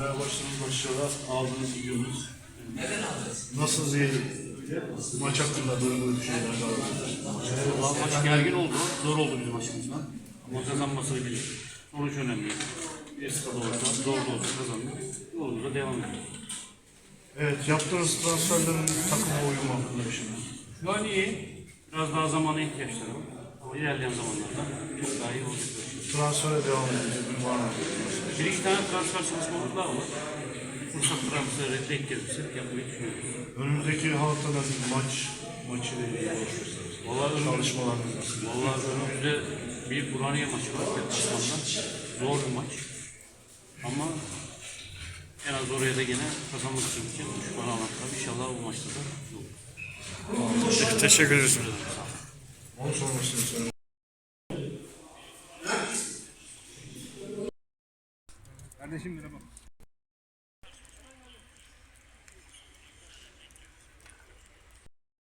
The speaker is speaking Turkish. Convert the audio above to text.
Başladınız başarılar aldınız gidiyorsunuz. Nasıl bir maç hakkında duyduğunuz düşünceler var? Valla maç gergin oldu. Zor oldu bizim açımızdan. Ama kazanmasını bildik. Sonuç önemli. Bir skada olsa, zor da olsa kazandık. Yolumuza devam ediyoruz. Evet, yaptığınız transferlerin takıma uyumu hakkında bir şey. Şu an iyi. Biraz daha zamana ihtiyaçları var. Ama ilerleyen zamanlarda çok daha iyi olacak. Transfere devam edecek bir var mı? Bir iki tane transfer çalışmamız daha var. Fırsat transferi denk gelirse yapmayı düşünüyoruz. Önümüzdeki haftada bir maç, maçıyla ilgili konuşursanız. Vallahi Çalışmalarınız nasıl? vallahi önümüzde bir Buraniye maçı var. Deplasmanda. Zor bir maç. Ama en az oraya da gene kazanmak için 3 puan almak lazım. İnşallah bu maçta da olur. Teşekkür ederiz. Onu sormak Kardeşim merhaba.